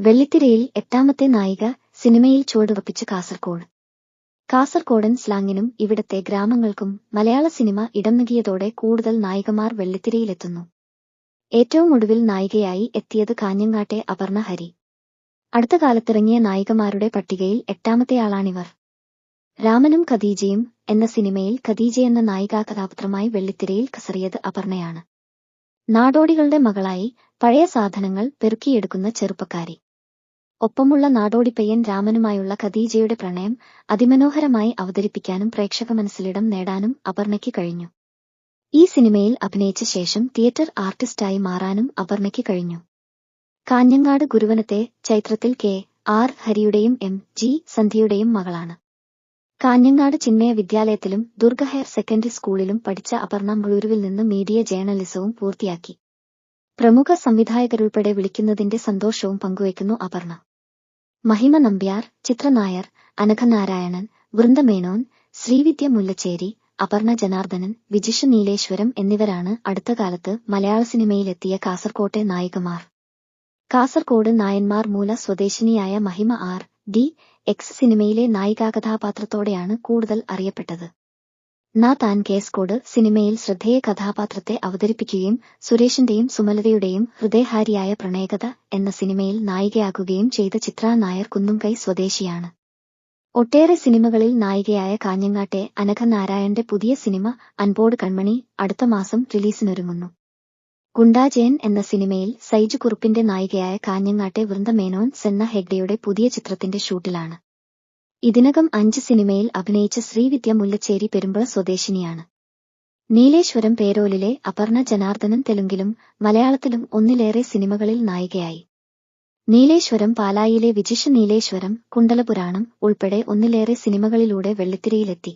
വെള്ളിത്തിരയിൽ എട്ടാമത്തെ നായിക സിനിമയിൽ ചുവടുറപ്പിച്ച് കാസർകോട്. കാസർകോടൻ സ്ലാങ്ങിനും ഇവിടത്തെ ഗ്രാമങ്ങൾക്കും മലയാള സിനിമ ഇടം നൽകിയതോടെ കൂടുതൽ നായികമാർ വെള്ളിത്തിരയിലെത്തുന്നു. ഏറ്റവും ഒടുവിൽ നായികയായി എത്തിയത് കാഞ്ഞങ്ങാട്ടെ അപർണ ഹരി. അടുത്ത കാലത്തിറങ്ങിയ നായികമാരുടെ പട്ടികയിൽ എട്ടാമത്തെയാളാണിവർ രാമനും ഖദീജയും എന്ന സിനിമയിൽ ഖദീജ എന്ന നായികാ കഥാപാത്രമായി വെള്ളിത്തിരയിൽ കസറിയത് അപർണയാണ്. നാടോടികളുടെ മകളായി പഴയ സാധനങ്ങൾ പെറുക്കിയെടുക്കുന്ന ചെറുപ്പക്കാരി. ഒപ്പമുള്ള നാടോടിപ്പയ്യൻ രാമനുമായുള്ള ഖദീജയുടെ പ്രണയം അതിമനോഹരമായി അവതരിപ്പിക്കാനും പ്രേക്ഷക മനസ്സിലിടം നേടാനും അപർണയ്ക്ക് കഴിഞ്ഞു. ഈ സിനിമയിൽ അഭിനയിച്ച ശേഷം തിയേറ്റർ ആർട്ടിസ്റ്റായി മാറാനും അപർണയ്ക്ക് കഴിഞ്ഞു. കാഞ്ഞങ്ങാട് ഗുരുവനത്തെ ചൈത്രത്തിൽ കെ. ആർ. ഹരിയുടെയും എം. ജി. സന്ധ്യയുടെയും മകളാണ്. കാഞ്ഞങ്ങാട് ചിന്മയ വിദ്യാലയത്തിലും ദുർഗ ഹയർ സെക്കൻഡറി സ്കൂളിലും പഠിച്ച അപർണ മുഴൂരുവിൽ നിന്ന് മീഡിയ ജേർണലിസവും പൂർത്തിയാക്കി. പ്രമുഖ സംവിധായകരുൾപ്പെടെ വിളിക്കുന്നതിന്റെ സന്തോഷവും പങ്കുവയ്ക്കുന്നു അപർണ. മഹിമ നമ്പ്യാർ ചിത്രനായർ അനഘനാരായണൻ വൃന്ദമേനോൻ ശ്രീവിദ്യ മുല്ലച്ചേരി അപർണ ജനാർദ്ദനൻ വിജിഷ നീലേശ്വരം എന്നിവരാണ് അടുത്ത കാലത്ത് മലയാള സിനിമയിലെത്തിയ കാസർകോട്ടെ നായികമാർ. കാസർകോട് നായന്മാർ മൂല സ്വദേശിനിയായ മഹിമ ആർ ഡി എക്സ് സിനിമയിലെ നായികാകഥാപാത്രത്തോടെയാണ് കൂടുതൽ അറിയപ്പെട്ടത്. നാ താൻ കേസ്കോട് സിനിമയിൽ ശ്രദ്ധേയ കഥാപാത്രത്തെ അവതരിപ്പിക്കുകയും സുരേഷിന്റെയും സുമലതയുടെയും ഹൃദയഹാരിയായ പ്രണയകഥ എന്ന സിനിമയിൽ നായികയാകുകയും ചെയ്ത ചിത്ര നായർ കുന്നുംകൈ സ്വദേശിയാണ്. ഒട്ടേറെ സിനിമകളിൽ നായികയായ കാഞ്ഞങ്ങാട്ടെ അനഘ നാരായണന്റെ പുതിയ സിനിമ അൻപോട് കൺമണി അടുത്ത മാസം റിലീസിനൊരുങ്ങുന്നു. ഗുണ്ടാജയൻ എന്ന സിനിമയിൽ സൈജു കുറുപ്പിന്റെ നായികയായ കാഞ്ഞങ്ങാട്ടെ വൃന്ദമേനോൻ സെന്ന ഹെഗ്ഡയുടെ പുതിയ ചിത്രത്തിന്റെ ഷൂട്ടിലാണ്. ഇതിനകം അഞ്ച് സിനിമയിൽ അഭിനയിച്ച ശ്രീവിദ്യ മുല്ലച്ചേരി പെരുമ്പള സ്വദേശിനിയാണ്. നീലേശ്വരം പേരോലിലെ അപർണ ജനാർദ്ദനൻ തെലുങ്കിലും മലയാളത്തിലും ഒന്നിലേറെ സിനിമകളിൽ നായികയായി. നീലേശ്വരം പാലായിലെ വിജിഷ നീലേശ്വരം കുണ്ടലപുരാണം ഉൾപ്പെടെ ഒന്നിലേറെ സിനിമകളിലൂടെ വെള്ളിത്തിരയിലെത്തി.